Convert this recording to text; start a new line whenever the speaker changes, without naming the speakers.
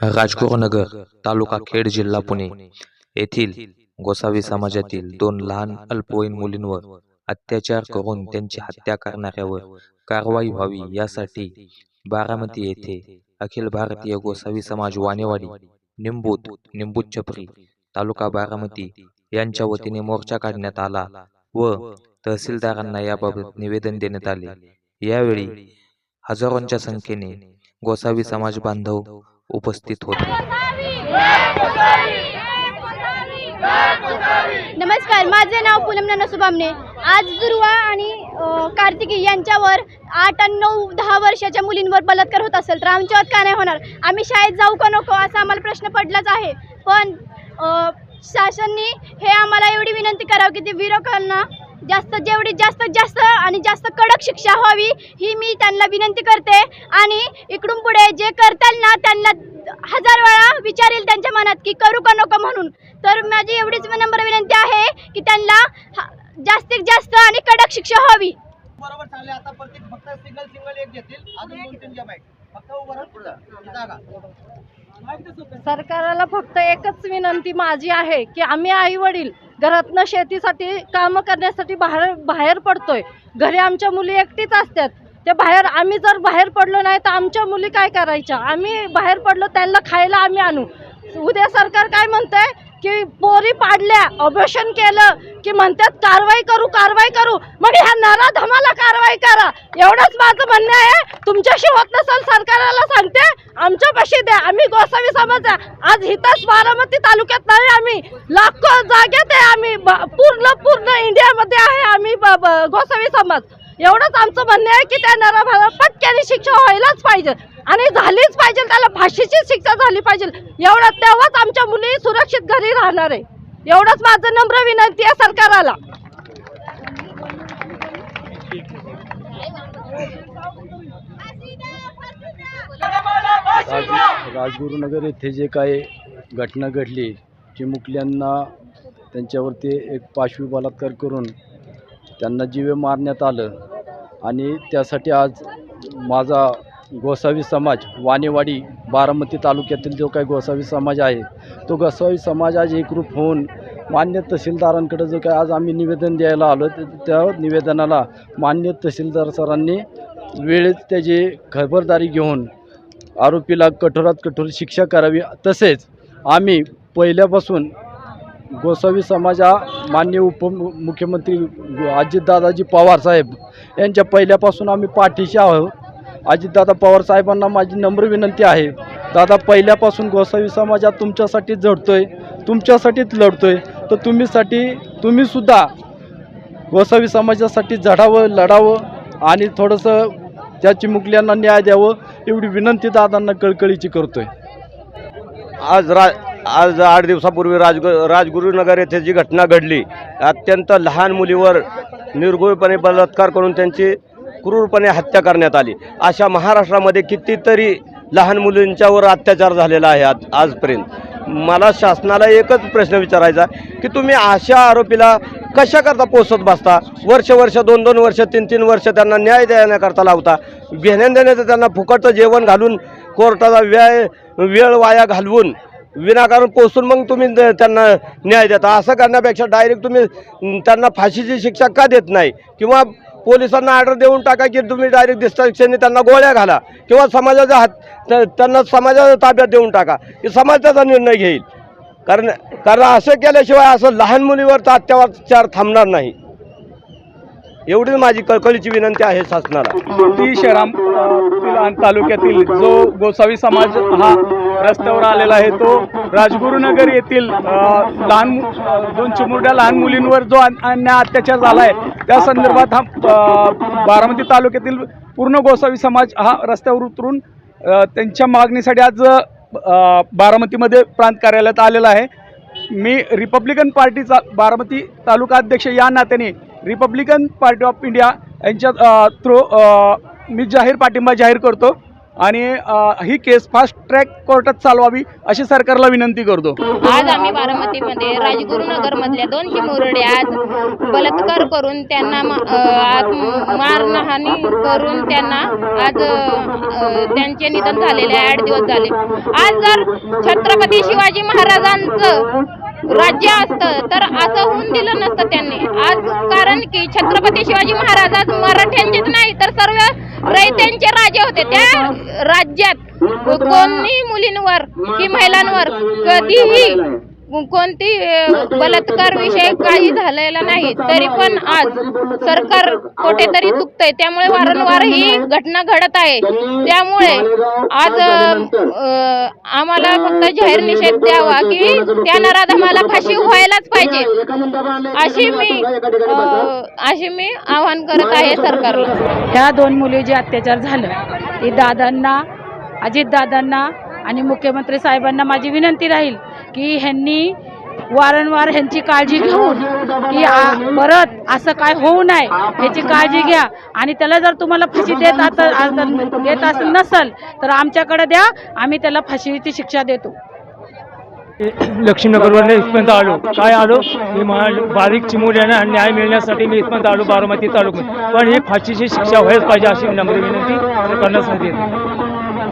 राजगुरुनगर तालुका खेड जिल्हा पुणे. येथील गोसावी समाजातील दोन लहान अल्पवयीन मुलींवर अत्याचार करून त्यांची हत्या करणाऱ्यावर कारवाई व्हावी यासाठी बारामती येथे अखिल भारतीय गोसावी समाज वानेवाडी निंबूत निंबूत छपरी तालुका बारामती यांच्या वतीने मोर्चा काढण्यात आला व तहसीलदारांना याबाबत निवेदन देण्यात आले. यावेळी हजारोंच्या संख्येने गोसावी समाज बांधव उपस्थित होते.
नमस्कार माझे नाव पूनम ननसू बामणे आज दुर्वा आणि कार्तिकी यांच्यावर आठ आणि नऊ दहा वर्षाच्या मुलींवर बलात्कार होत असेल तर आमच्यावर का नाही होणार? आम्ही शाळेत जाऊ का नको असा आम्हाला प्रश्न पडलाच आहे. पण शासनने हे आम्हाला एवढी विनंती करावी की ते विरोधांना जास्त जेवढी जास्त जास्त आणि जास्त कडक शिक्षा व्हावी ही मी त्यांना विनंती करते. आणि इकडून पुढे जे करताल ना त्यांना हजार वेळा विचारेल त्यांच्या मनात की करू का नको म्हणून. तर माझी एवढीच नंबर विनंती आहे की त्यांना हा- जास्तीत जास्त आणि कडक शिक्षा व्हावी.
बरोबर चालले आता प्रत्येक फक्त सिंगल सिंगल एक घेतील. अजून दोन तीन सरकाराला फक्त
फक्त एकच विनंती माझी आहे की आम्ही आई वडील घरातनं शेतीसाठी कामं करण्यासाठी बाहेर बाहेर पडतोय. घरी आमच्या मुली एकटीच असतात. ते बाहेर आम्ही जर बाहेर पडलो नाही तर आमच्या मुली काय करायच्या? आम्ही बाहेर पडलो त्यांना खायला आम्ही आणू. उद्या सरकार काय म्हणतंय? की पोरी पाडल्या ऑपरेशन केलं की म्हणतात कारवाई करू कारवाई करू. मग ह्या नरा धमाला कारवाई करा. एवढंच माझं म्हणणं आहे. तुमच्याशी होत नसेल सरकारला सांगते आमच्यापाशी द्या. आम्ही गोसावी समज आहे. आज हिताच बारामती तालुक्यात नाही आम्ही. लाखो जागेत आहे आम्ही. ब- पूर्ण पूर्ण इंडियामध्ये आहे आम्ही ब- ब- गोसावी समाज. एवढंच आमचं म्हणणं आहे की त्या नराभाला पटक्याने शिक्षा व्हायलाच पाहिजे. आणि झालीच पाहिजे त्याला भाषेची शिक्षा झाली पाहिजे. एवढं तेव्हाच आमच्या मुली सुरक्षित घरी राहणार आहे. एवढंच माझं नम्र विनंती आहे सरकाराला.
राज राजगुरुनगर येथे जे काही घटना घडली चिमुकल्यांना त्यांच्यावरती एक पाशवी बलात्कार करून त्यांना जीवे मारण्यात आलं. आणि त्यासाठी आज माझा गोसावी समाज वाणेवाडी बारामती तालुक्यातील जो काही गोसावी समाज आहे तो गोसावी समाज आज एकरूप होऊन मान्य तहसीलदारांकडे जो काय आज आम्ही निवेदन द्यायला आलो त्या निवेदनाला मान्य तहसीलदार सरांनी वेळेत त्याची खबरदारी घेऊन आरोपीला कठोरात कठोर शिक्षा करावी. तसेच आम्ही पहिल्यापासून गोसावी समाज हा मान्य उपमुख्यमंत्री अजितदादाजी पवार साहेब यांच्या पहिल्यापासून आम्ही पाठीशी आहोत. अजितदादा पवार साहेबांना माझी नम्र विनंती आहे. दादा पहिल्यापासून गोसावी समाजात तुमच्यासाठी झडतो आहे तुमच्यासाठीच लढतो आहे तर तुम्हीसाठी तुम्हीसुद्धा गोसावी समाजासाठी झडावं लढावं आणि थोडंसं त्या चिमुकल्यांना न्याय द्यावं एवढी विनंती दादांना कळकळीची आहे
आज रा आज आठ दिवसापूर्वी राजग राजगुरुनगर येथे जी घटना घडली अत्यंत लहान मुलीवर निर्गुणपणे बलात्कार करून त्यांची क्रूरपणे हत्या करण्यात आली. अशा महाराष्ट्रामध्ये कितीतरी लहान मुलींच्यावर अत्याचार झालेला आहे आज आजपर्यंत. मला शासनाला एकच प्रश्न विचारायचा की तुम्ही अशा आरोपीला कशाकरता पोसत बसता? वर्ष वर्ष दोन दोन वर्ष तीन तीन वर्ष त्यांना न्याय देण्याकरता लावता? घेण्यान देण्याचं त्यांना फुकटचं जेवण घालून कोर्टाचा वेळ वेळ वाया घालवून विनाकारण पोसून मग तुम्ही त्यांना न्याय देता. असं करण्यापेक्षा डायरेक्ट तुम्ही त्यांना फाशीची शिक्षा का देत नाही? किंवा पोलिसांना ऑर्डर देऊन टाका की तुम्ही डायरेक्ट डिस्ट्रक्शनने त्यांना गोळ्या घाला. किंवा समाजाच्या हात त्यांना समाजाच्या ताब्यात देऊन टाका. की समाज त्याचा निर्णय घेईल. कारण कारण असं केल्याशिवाय असं लहान मुलीवरचा अत्याचार थांबणार नाही. एवढीच माझी कळकळीची विनंती आहे शासनाला.
ती शहरातील तालुक्यातील जो गोसावी समाज हा रस्त्यावर आलेला आहे तो राजगुरुनगर येथील लहान दोन चिमुरड्या लहान मुलींवर जो अन- अन्याय अत्याचार झाला आहे त्या संदर्भात हा बारामती तालुक्यातील पूर्ण गोसावी समाज हा रस्त्यावर उतरून त्यांच्या मागणीसाठी आज बारामतीमध्ये प्रांत कार्यालयात आलेला आहे. मी रिपब्लिकन पार्टीचा बारामती तालुका अध्यक्ष या नात्याने रिपब्लिकन पार्टी ऑफ इंडिया यांच्या थ्रू मी जाहीर पाठिंबा जाहीर करतो आणि ही केस फास्ट ट्रॅक कोर्टात चालवावी अशी सरकारला विनंती करतो.
आज आम्ही बारामतीमध्ये राजगुरुनगर मधल्या दोन चिमुरडे आज बलात्कार करून त्यांना आज मारहाणी करून त्यांना आज त्यांचे निधन झालेले आठ दिवस झाले. आज जर छत्रपती शिवाजी महाराजांचं राज्य असतं तर असं होऊन दिलं नसतं त्यांनी. आज कारण की छत्रपती शिवाजी महाराज आज मराठ्यांचेच नाही तर सर्व रयत्यांचे राजे होते. त्या राज्यात कोणी मुलींवर की महिलांवर कधीही कोणती बलात्कार विषय काही झालेला नाही तरी पण आज सरकार कुठेतरी चुकतंय. त्यामुळे वारंवार ही घटना घडत आहे. त्यामुळे आज आम्हाला फक्त जाहीर निषेध द्यावा की त्या नराधमाला फाशी व्हायलाच पाहिजे. अशी मी अशी मी आवाहन करत आहे सरकारला.
ह्या दोन मुली जे अत्याचार झालं ते दादांना अजितदादांना आणि मुख्यमंत्री साहेबांना माझी विनंती राहील की ह्यांनी वारंवार ह्यांची काळजी घेऊन की परत असं काय होऊ नये ह्याची काळजी घ्या. आणि त्याला जर तुम्हाला फाशी देत देत असेल नसेल तर आमच्याकडे द्या आम्ही त्याला फाशीची शिक्षा देतो.
लक्ष्मीनगरवरून इथपर्यंत आलो. काय आलो? हे बारीक बारीक चिमुऱ्यांना न्याय मिळण्यासाठी मी इथपर्यंत आलो बारामती तालुक्यात. पण ही फाशीची शिक्षा व्हायच पाहिजे अशी नम्र विनंती करण्यासाठी